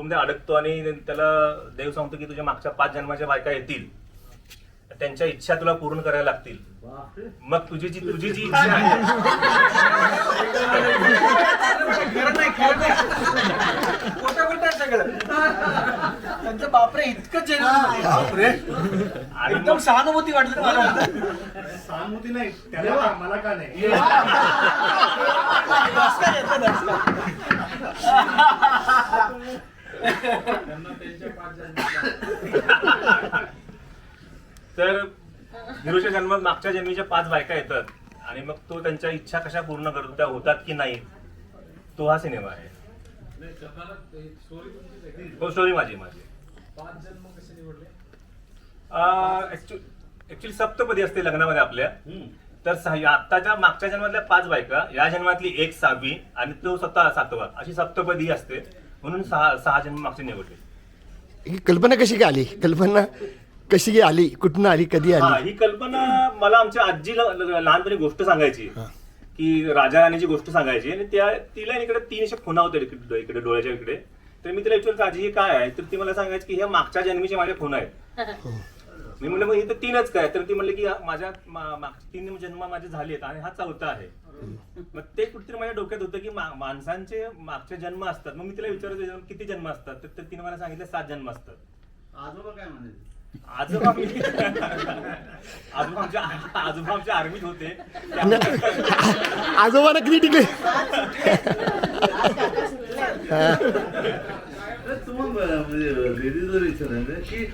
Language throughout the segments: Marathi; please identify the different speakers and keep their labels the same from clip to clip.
Speaker 1: प्रॉब्लेम अडकतो आणि त्याला देव सांगतो की तुझ्या मागच्या पाच जन्माच्या बायका येतील. त्यांच्या इच्छा तुला पूर्ण करायला लागतील. मग तुझी जी तुझी जी इच्छा आहे.
Speaker 2: बापरे इतकं जेन्युइन बापरे.
Speaker 1: आणि
Speaker 2: एकदम
Speaker 1: मग-
Speaker 2: सहानुभूती वाटली मला.
Speaker 3: सहानुभूती नाही त्याला? मला का नाही.
Speaker 1: तर हिरोच्या जन्मात मागच्या जन्मीच्या पाच बायका येतात आणि मग तो त्यांच्या इच्छा कशा पूर्ण करतो त्या होतात की नाही तो हा सिनेमा आहे. हो स्टोरी माझी माझी. ऍक्च्युली सप्तपदी असते लग्नामध्ये आपल्या. तर आत्ताच्या मागच्या जन्मातल्या पाच बायका या जन्मातली एक सहावी आणि तो स्वतः सातवा अशी सप्तपदी असते. म्हणून सहा सहा जन्म मागचे निवडले.
Speaker 4: ही कल्पना कशी काय आली? कल्पना कशी काय आली? कुठनं आली? कधी
Speaker 1: हा
Speaker 4: आली?
Speaker 1: ही कल्पना मला आमच्या आजीला ल- लहानपणी गोष्ट सांगायची. की राजा राणीची गोष्ट सांगायची. आणि त्या तिला इकडे तीन अशा खुणा होत्या इकडे इकडे डोळ्याच्या इकडे. तर मी तिला विचारलं आजी हे काय आहे? तर ती मला सांगायची की ह्या मागच्या जन्मीच्या माझ्या खुणा आहेत. मी म्हणलं मग इथं तीनच काय? तर ती म्हणली की हा माझ्या मा- मागचे तीन जन्म माझे झालेत आणि हा चौथा आहे. मग ते कुठेतरी माझ्या डोक्यात होतं की मा- माणसांचे मागचे जन्म असतात. मग मी तिला विचारायचं जन्म किती जन्म असतात? तर तर तिने मला सांगितलं सात जन्म असतात.
Speaker 3: आजोबा काय म्हणायचे
Speaker 1: आजोबा मी आजोबा आमच्या आजोबा आमच्या आर्मीत होते.
Speaker 4: आजोबाला किती टिकले
Speaker 3: तर तुम्हाला म्हणजे लेडीजवर विचारायचं की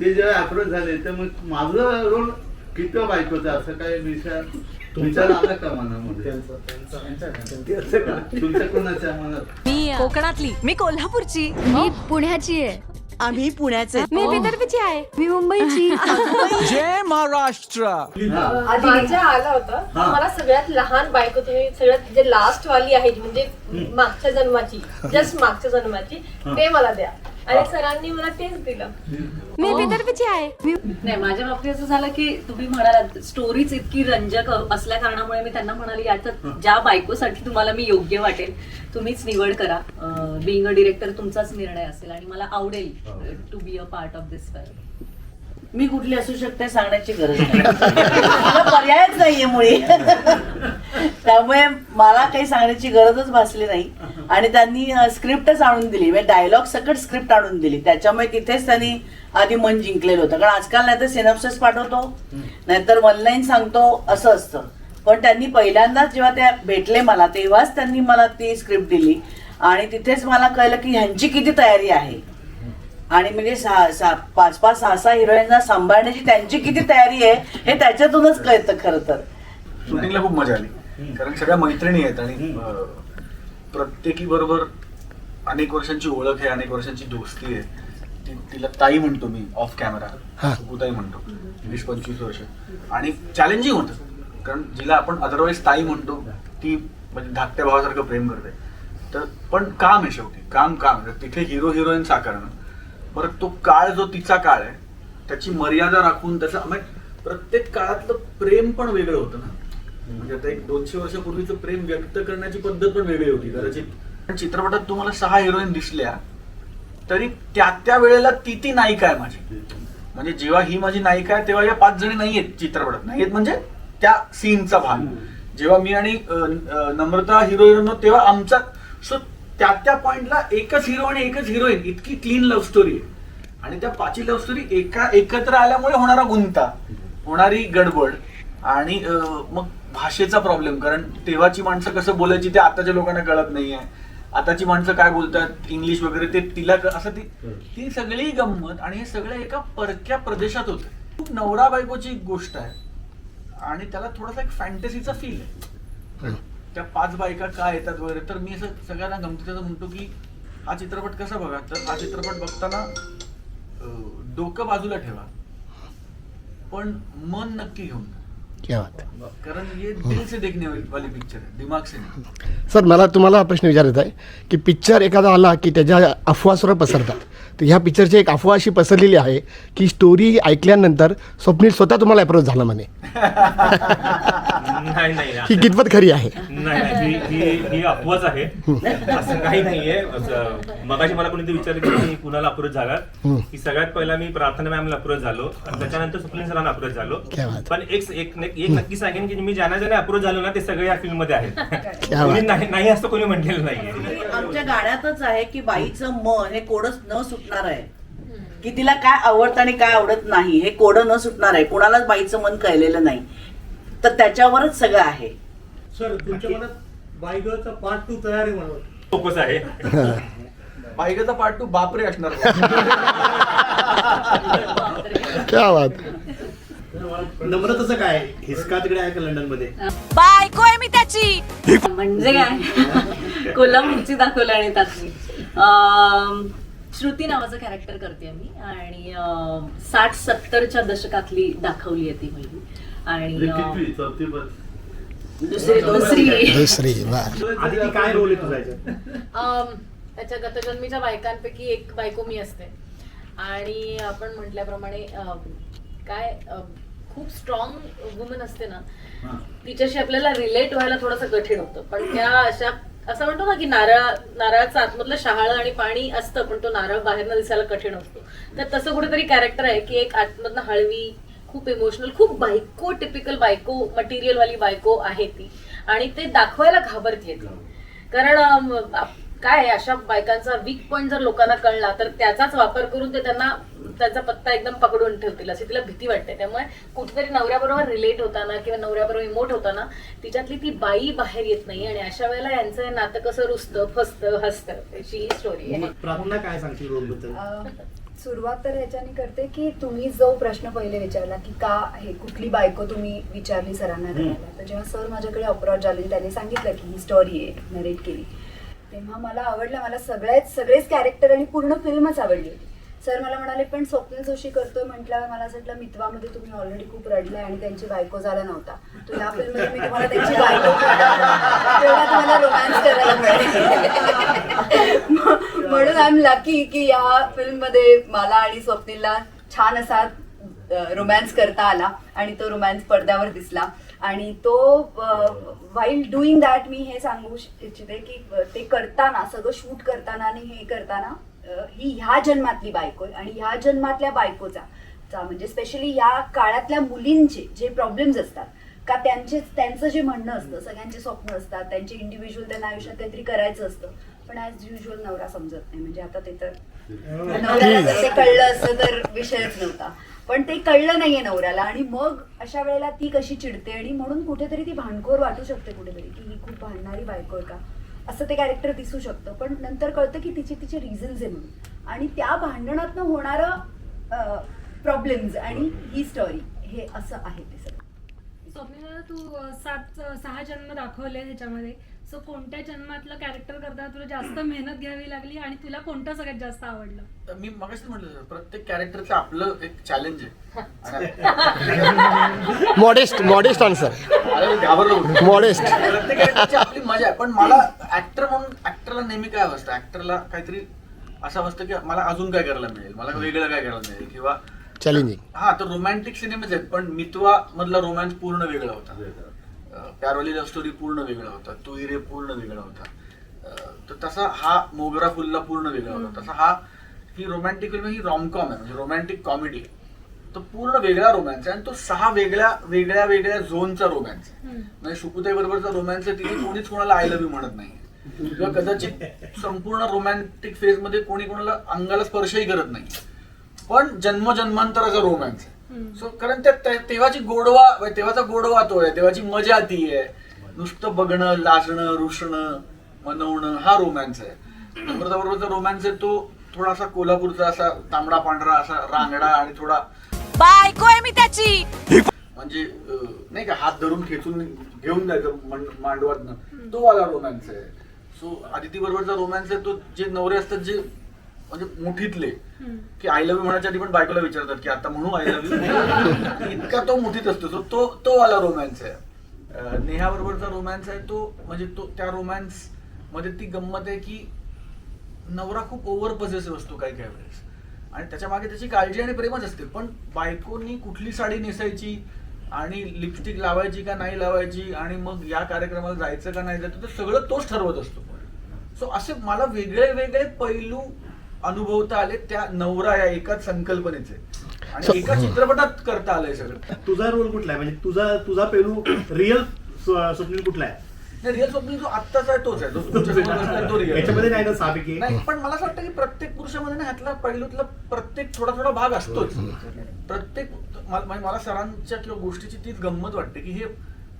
Speaker 3: ते जेव्हा अप्रोच झाले तर मग माझं रोल किती बायकोचा असं काय विचार विचार आला का मनामध्ये? तुमच्या कोणाच्या मनात?
Speaker 5: मी कोकणातली. मी कोल्हापूरची.
Speaker 6: मी पुण्याची आहे.
Speaker 5: आम्ही पुण्याचे.
Speaker 6: मी विदर्भची आहे. मी मुंबईची.
Speaker 2: जय महाराष्ट्र.
Speaker 7: माझ्या आला होता. मला सगळ्यात लहान बायको तुम्ही सगळ्यात जे लास्ट वाली आहे म्हणजे मागच्या जन्माची जस्ट मागच्या जन्माची ते मला द्या. आणि सरांनी मला तेच दिलं.
Speaker 6: मी विदर्भची आहे. मी
Speaker 5: नाही माझ्या बाबतीत असं झालं की तुम्ही म्हणालात स्टोरीच इतकी रंजक असल्या कारणामुळे मी त्यांना म्हणाली याच्यात ज्या बायकोसाठी तुम्हाला मी योग्य वाटेल तुम्हीच निवड करा. बिंग अ डिरेक्टर तुमचाच निर्णय असेल आणि मला आवडेल to be a part of this film
Speaker 8: मी कुठली असू शकते सांगण्याची गरज नाही. मला पर्यायच नाहीये मुळे. त्यामुळे मला काही सांगण्याची गरजच भासली नाही. आणि त्यांनी स्क्रिप्टच आणून दिली. म्हणजे डायलॉग सकट स्क्रिप्ट आणून दिली. त्याच्यामुळे तिथेच त्यांनी आधी मन जिंकलेलं होतं. कारण आजकाल नाही तर सिनॉप्सिस पाठवतो नाहीतर ऑनलाईन सांगतो असं असतं. पण त्यांनी पहिल्यांदाच जेव्हा त्या भेटले मला तेव्हाच त्यांनी मला ती स्क्रिप्ट दिली. आणि तिथेच मला कळलं की ह्यांची किती तयारी आहे. आणि म्हणजे सहा सहा पाच पाच सहा सहा हिरोईनना सांभाळण्याची त्यांची किती तयारी आहे हे त्याच्यातूनच कळतं खरं तर.
Speaker 9: शूटिंगला खूप मजा आली. कारण सगळ्या मैत्रिणी आहेत आणि प्रत्येकी बरोबर अनेक वर्षांची ओळख आहे अनेक वर्षांची दोस्ती आहे. ती तिला ताई म्हणतो मी ऑफ कॅमेरा सुकुताई म्हणतो. वीस पंचवीस वर्ष. आणि चॅलेंजिंग होतं. कारण जिला आपण अदरवाईज ताई म्हणतो ती म्हणजे धाकट्या भावासारखं प्रेम करते. तर पण काम आहे शेवटी. काम काम. तिथे हिरो हिरोईन साकारणं बरं तो काळ जो तिचा काळ आहे त्याची मर्यादा राखून त्याचं म्हणजे प्रत्येक काळातलं प्रेम पण वेगळं होतं ना. म्हणजे आता एक दोनशे वर्षापूर्वीचं प्रेम व्यक्त करण्याची पद्धत पण वेगळी होती. कदाचित चित्रपटात तुम्हाला सहा हिरोईन दिसल्या तरी त्या त्या वेळेला ती ती नायिका आहे माझी. म्हणजे जेव्हा ही माझी नायिका आहे तेव्हा या पाच जणी नाहीयेत चित्रपटात. नाहीयेत म्हणजे त्या सीनचा भाग. जेव्हा मी आणि नम्रता हिरो हिरोईन तेव्हा आमचा सो त्या त्या पॉइंटला एकच हिरो आणि एकच हिरोईन इतकी क्लीन लव्ह स्टोरी आहे. आणि त्या पाची लव्ह स्टोरी एका एकत्र आल्यामुळे होणारा गुंता होणारी गडबड आणि मग भाषेचा प्रॉब्लेम कारण तेव्हाची माणसं कसं बोलायची ते आताच्या लोकांना कळत नाहीये. आताची माणसं काय बोलतात इंग्लिश वगैरे ते तिला असं ती ती सगळी गंमत आणि हे सगळं एका परक्या प्रदेशात होतं. खूप नवरा बायकोची गोष्ट आहे. आणि त्याला थोडासा एक फॅन्टसीचा फील आहे. त्या पाच बायका काय येतात वगैरे तर मी असं सगळ्यांना गमतीचं म्हणतो की हा चित्रपट कसा बघा? तर हा चित्रपट बघताना डोकं बाजूला ठेवा. पण मन नक्की घेऊन.
Speaker 4: क्या बात आहे.
Speaker 9: कारण ये दिल से देखने वाली पिक्चर है दिमाग से नहीं
Speaker 4: सर मला तुम्हाला हा प्रश्न विचारायचा आहे की पिक्चर एखादा आला की त्याच्या अफवा सुद्धा पसरतात तर ह्या पिक्चरची एक अफवा अशी पसरलेली आहे की स्टोरी ऐकल्यानंतर स्वप्नील स्वतः तुम्हाला अप्रोच झाला म्हणे.
Speaker 1: नाही नाही.
Speaker 4: ही कितपत खरी आहे.
Speaker 1: नाही नाही, ही ही ही अफवाच आहे. असं काही नाहीये. असं- मगाशी मला कोणीतरी विचारलं की कुणाला अप्रोच झाला की सगळ्यात पहिला मी प्रार्थना मॅमला अप्रोच झालो. आणि त्याच्यानंतर सुप्रीम सरांना अप्रोच झालो.
Speaker 4: क्या बात.
Speaker 1: पण एक एक एक नक्की सांगेन की मी ज्यांना ज्यांना अप्रोच झालो ना ते सगळे या फिल्ममध्ये आहेत.
Speaker 4: क्या
Speaker 1: कोणी
Speaker 4: बात.
Speaker 1: नाही नाही असं कोणी म्हटलेलं नाहीये.
Speaker 8: आमच्या गाण्यातच आहे की बाईचं मन हे कोडच न सुटणार आहे. की तिला काय आवडतं आणि काय आवडत नाही हे कोड न सुटणार आहे. कोणालाच बाईचं मन कळलेलं नाही. तर त्याच्यावरच सगळं आहे.
Speaker 2: सर तुमच्या मनात पार्ट टू तयार आहे म्हणून.
Speaker 1: फोकस आहे.
Speaker 9: बायकाचा पार्ट टू बापरे असणार.
Speaker 4: क्या बात.
Speaker 2: नम्रताचं काय? हिसका तिकडे आहे का लंडनमध्ये
Speaker 6: बायको आहे मी त्याची.
Speaker 5: म्हणजे काय? कोल्हापूरची दाखवलं आणि त्यातली अं, श्रुती नावाचं कॅरेक्टर करते मी. आणि साठ सत्तरच्या दशकातली दाखवली आहे ती मुलगी. आणि
Speaker 8: दुसरी
Speaker 2: काय रोल
Speaker 7: त्याच्या गतजन्मीच्या बायकांपैकी एक बायको मी असते. आणि आपण म्हटल्याप्रमाणे काय खूप स्ट्रॉंग वुमन असते ना तिच्याशी आपल्याला रिलेट व्हायला थोडंसं कठीण होतं. पण त्या अशा असं म्हणतो ना की नारळ नारळाचं आतमधलं शहाळ आणि पाणी असतं पण तो नारळ बाहेरनं दिसायला कठीण असतो. तर तसं कुठेतरी कॅरेक्टर आहे की एक आतमधनं हळवी खूप इमोशनल खूप बायको टिपिकल बायको मटेरियल वाली बायको आहे ती. आणि ते दाखवायला घाबरते ती. कारण काय आहे, अशा बायकांचा वीक पॉईंट जर लोकांना कळला तर त्याचाच वापर करून ते त्यांना त्याचा पत्ता एकदम पकडून ठेवतील अशी तिला भीती वाटते. त्यामुळे कुठेतरी नवऱ्याबरोबर रिलेट होताना किंवा नवऱ्याबरोबर इमोट होताना तिच्यातली ती बाई बाहेर येत नाही आणि अशा वेळेला यांचं नातं कसं रुसतं फसतं हसतं त्याची ही स्टोरी आहे.
Speaker 2: प्रार्थना काय
Speaker 10: अ, सुरुवात तर ह्याच्याने करते की तुम्ही जो प्रश्न पहिले विचारला की का हे कुठली बायको तुम्ही विचारली सरांना करायला तर जेव्हा सर माझ्याकडे अप्रोच झाले त्यांनी सांगितलं की ही स्टोरी आहे नरेट केली. तेव्हा मला आवडलं मला सगळ्याच सगळेच कॅरेक्टर आणि पूर्ण फिल्मच आवडली होती. सर मला म्हणाले पण स्वप्न जोशी करतोय म्हटल्यावर मला असं वाटलं मितवामध्ये तुम्ही ऑलरेडी खूप रडलाय आणि त्यांची बायको झाला नव्हता. तर या फिल्ममध्ये मी तुम्हाला त्यांची बायको तुम्हाला रोमॅन्स करायला मिळेल. म्हणून आय एम लकी की या फिल्ममध्ये मला आणि स्वप्नीलला छान असा रोमॅन्स करता आला आणि तो रोमॅन्स पडद्यावर दिसला. आणि तो वाईल डुईंग दॅट मी हे सांगू इच्छिते की ते करताना सगळं शूट करताना आणि हे करताना ही ह्या जन्मातली बायको आहे आणि ह्या जन्मातल्या बायकोचा चा म्हणजे स्पेशली या काळातल्या मुलींचे जे प्रॉब्लेम्स असतात का त्यांचे त्यांचं जे म्हणणं असतं सगळ्यांचे स्वप्न असतात त्यांचे इंडिव्हिज्युअल त्यांना आयुष्यात काहीतरी करायचं असतं पण ॲज युजल नवरा समजत नाही. म्हणजे आता ते तर नवऱ्याला जर ते कळलं असतं तर विषयच नव्हता. पण ते कळलं नाहीये नवऱ्याला आणि मग अशा वेळेला ती कशी चिडते आणि म्हणून कुठेतरी ती भांडखोर वाटू शकते कुठेतरी. की ही खूप भांडणारी बायको आहे का? असं ते कॅरेक्टर दिसू शकतं. पण नंतर कळतं की तिचे तिचे रिझन्स आहे म्हणून. आणि त्या भांडणातनं होणारं प्रॉब्लेम्स आणि ही स्टोरी हे असं आहे ते सगळं.
Speaker 6: स्वप्नीला तू सात सहा जन्म दाखवले ह्याच्यामध्ये. सो कोणत्या जन्मातलं कॅरेक्टर करताना तुला जास्त मेहनत घ्यावी लागली आणि तुला कोणतं सगळ्यात जास्त आवडलं?
Speaker 9: तर मी मगाशीच म्हटलं प्रत्येक कॅरेक्टरचं आपलं एक चॅलेंज आहे.
Speaker 4: मॉडेस्ट मॉडेस्ट आन्सर
Speaker 9: अरे, मी घाबरलो होतो.
Speaker 4: मॉडेस्ट
Speaker 9: प्रत्येक आपली मजा आहे पण मला ऍक्टर म्हणून ऍक्टरला नेहमी काय असतं? ऍक्टरला काहीतरी असं असतं की मला अजून काय करायला मिळेल मला वेगळं काय करायला मिळेल किंवा
Speaker 4: चॅलेंजिंग
Speaker 9: हा तर रोमॅन्टिक सिनेमाच आहेत पण मितवा मधला रोमॅन्स पूर्ण वेगळा होता. अं, प्यारवली लव्ह स्टोरी पूर्ण वेगळा होता. तू रे पूर्ण वेगळा होता. तर तसा हा मोगरा फुलला पूर्ण वेगळा होता. तसा हा ही रोमॅन्टिक फिल्म ही रॉमकॉम आहे म्हणजे रोमॅन्टिक कॉमेडी तो पूर्ण वेगळा रोमॅन्स आहे आणि तो सहा वेगळ्या वेगळ्या वेगळ्या झोनचा रोमॅन्स आहे. म्हणजे शुकुताई बरोबरचा रोमॅन्स आहे तिथे कोणीच कोणाला आय लव्ह यू म्हणत नाही. किंवा कदाचित संपूर्ण रोमॅन्टिक फेजमध्ये कोणी कोणाला अंगाला स्पर्शही करत नाही. पण जन्मजन्मांतराचा रोमॅन्स आहे. सो कारण त्या तेव्हाची गोडवा तेव्हाचा गोडवा तो आहे. तेव्हाची मजा ती आहे. नुसतं बघणं लाजणं रुसणं मनवणं हा रोमॅन्स आहे. नम्रताबरोबरचा रोमॅन्स आहे तो थोडासा कोल्हापूरचा असा तांबडा पांढरा असा रांगडा आणि थोडा
Speaker 6: बायको आहे मी त्याची.
Speaker 9: म्हणजे नाही का हात धरून खेचून घेऊन जायचं मांडवातनं. तो वाला रोमॅन्स आहे. सो आदिती बरोबरचा रोमॅन्स आहे तो जे नवरे असतात जे म्हणजे मुठीतले. की आय लव्ह यू म्हणायच्या आधी पण बायकोला विचारतात की आता म्हणू आय लव्ह यू इतका तो मुठीत असतो. तो तो वाला रोमॅन्स आहे. नेहा बरोबरचा रोमॅन्स आहे तो म्हणजे तो त्या रोमॅन्समध्ये ती गंमत आहे की नवरा खूप ओव्हर पॉझिटिव्ह असतो काही काही वेळेस. आणि त्याच्यामागे त्याची काळजी आणि प्रेमच असते. पण बायकोनी कुठली साडी नेसायची आणि लिपस्टिक लावायची का नाही लावायची आणि मग या कार्यक्रमाला जायचं का नाही जायचं ते सगळं तोच ठरवत असतो. सो असे मला वेगळे वेगळे पैलू अनुभवता आले त्या नवरा या एकाच संकल्पनेचे. आणि एका चित्रपटात करता आलंय सगळं.
Speaker 11: तुझा रोल कुठला आहे? म्हणजे तुझा तुझा पेरू रिअल स्वप्नील कुठला आहे?
Speaker 9: रिअल स्वप्न जो आत्ताचा आहे तोच आहे. जो तुमच्यासमोर बसलाय तो real आहे.
Speaker 11: याच्यामध्ये नाही ना सहापैकी
Speaker 9: नाही पण मला असं वाटतं की प्रत्येक पुरुषामध्ये ना ह्यातला पैलूतला प्रत्येक थोडा थोडा भाग असतोच. प्रत्येक मला म्हणजे मला सरांच्या किंवा गोष्टीची तीच गंमत वाटते की हे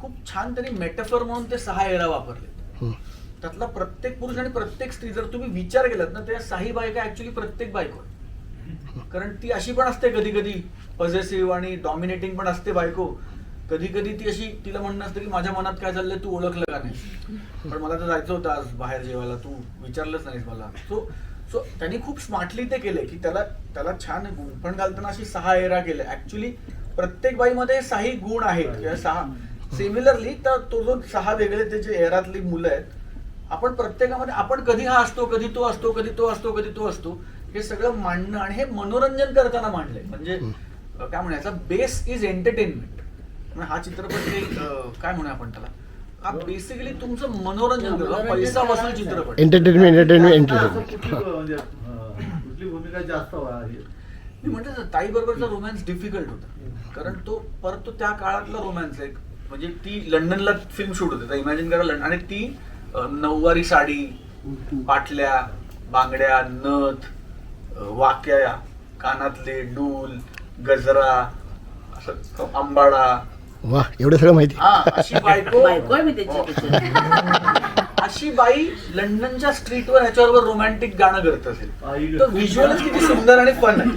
Speaker 9: खूप छान त्यांनी मेटाफर म्हणून ते सहा एरा वापरले त्यातला प्रत्येक पुरुष आणि प्रत्येक स्त्री जर तुम्ही विचार केलात ना त्या साही बायका ऍक्च्युली प्रत्येक बायको कारण ती अशी पण असते कधी कधी पॉझिटिव्ह आणि डॉमिनेटिंग पण असते बायको. कधी कधी ती अशी तिला म्हणणं असतं की माझ्या मनात काय चाललंय तू ओळखलं का नाही? पण मला तर जायचं होतं आज बाहेर जेवायला तू विचारलंच नाहीस मला. सो सो त्यांनी खूप स्मार्टली ते केलंय की त्याला त्याला छान गुण पण घालताना अशी सहा एरा केल्या. ऍक्च्युली प्रत्येक बाईमध्ये साही गुण आहेत. किंवा सहा सिमिलरली तर तो जो सहा वेगळे त्याचे एरातली मुलं आहेत आपण प्रत्येकामध्ये आपण कधी हा असतो कधी तो असतो कधी तो असतो कधी तो असतो हे सगळं मांडणं आणि हे मनोरंजन करताना मांडलंय. म्हणजे काय म्हणायचं? बेस इज एंटरटेनमेंट हा चित्रपट काय म्हणूया आपण त्याला? हा बेसिकली तुमचं मनोरंजन करतो. पैसा वसूल चित्रपट.
Speaker 4: एंटरटेनमेंट
Speaker 3: असं
Speaker 4: एंटरटेनमेंट
Speaker 3: कुठली म्हणजे भूमिका जास्त?
Speaker 9: मी म्हणतो ताई बरोबरचा रोमॅन्स डिफिकल्ट होता. कारण तो परत तो त्या काळातला रोमॅन्स आहे. म्हणजे ती लंडनला फिल्म शूट होते. इमॅजिन करा लंडन आणि ती नऊवारी साडी पाटल्या बांगड्या नथ वाक्या कानातले डूल गजरा असं आंबाडा
Speaker 4: वा एवढं सगळं माहिती.
Speaker 9: हा अशी बायको.
Speaker 8: बायको आहे मी त्याची picture.
Speaker 9: अशी बाई लंडनच्या स्ट्रीटवर ह्याच्यावर रोमॅन्टिक गाणं करत असेल. तर व्हिज्युअलच किती सुंदर आणि फन आहे.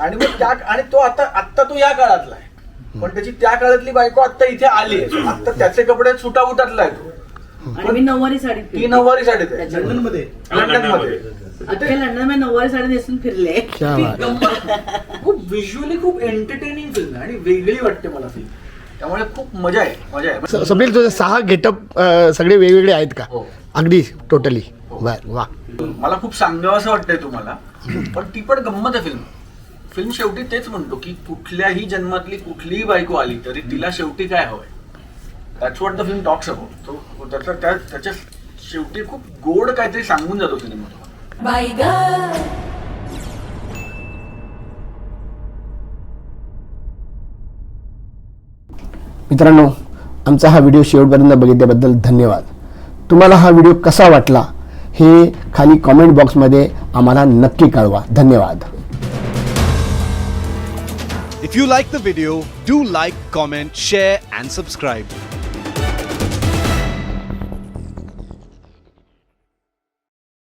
Speaker 9: आणि मग त्या आणि तो आता आत्ता तो या काळातला आहे. पण त्याची त्या काळातली बायको आता इथे आली आहे. आता त्याचे कपडे सुटाबुटातला आहे तो.
Speaker 8: आणि मी नऊवारी साडी
Speaker 9: ती
Speaker 8: फिरले.
Speaker 9: नऊवारी साडीत आहे
Speaker 8: त्याच्यावर.
Speaker 11: लंडनमध्ये.
Speaker 9: लंडनमध्ये.
Speaker 8: अख्ख्या लंडनमध्ये नऊवारी साडी नेसून फिरले.
Speaker 4: क्या
Speaker 9: ती
Speaker 4: बात.
Speaker 9: गंमत खूप व्हिज्युअली खूप एंटरटेनिंग फिल्म आहे आणि वेगळी वाटते मला फिल्म त्यामुळे खूप मजा आहे मजा आहे.
Speaker 4: स- स्वप्नील तुझे सहा गेटअप सगळे वेगवेगळे आहेत का?
Speaker 9: हो.
Speaker 4: अगदी टोटली
Speaker 9: हो.
Speaker 4: बर वा.
Speaker 9: मला खूप सांगावं असं वाटतंय तुम्हाला पण ती पण गंमत आहे फिल्म फिल्म शेवटी तेच म्हणतो की कुठल्याही जन्मातली कुठलीही बायको आली तरी तिला शेवटी काय हवंय? That's what the film talks about तो त्याचा त्या त्याच्या शेवटी खूप गोड काहीतरी सांगून जातो सिनेमा तुम्हाला
Speaker 4: मित्रांनो आमचा हा व्हिडिओ शेवटपर्यंत बघितल्याबद्दल धन्यवाद. तुम्हाला हा व्हिडिओ कसा वाटला हे खाली कॉमेंट बॉक्समध्ये आम्हाला नक्की कळवा. धन्यवाद.
Speaker 12: If you like the video, do like, comment, share, and subscribe.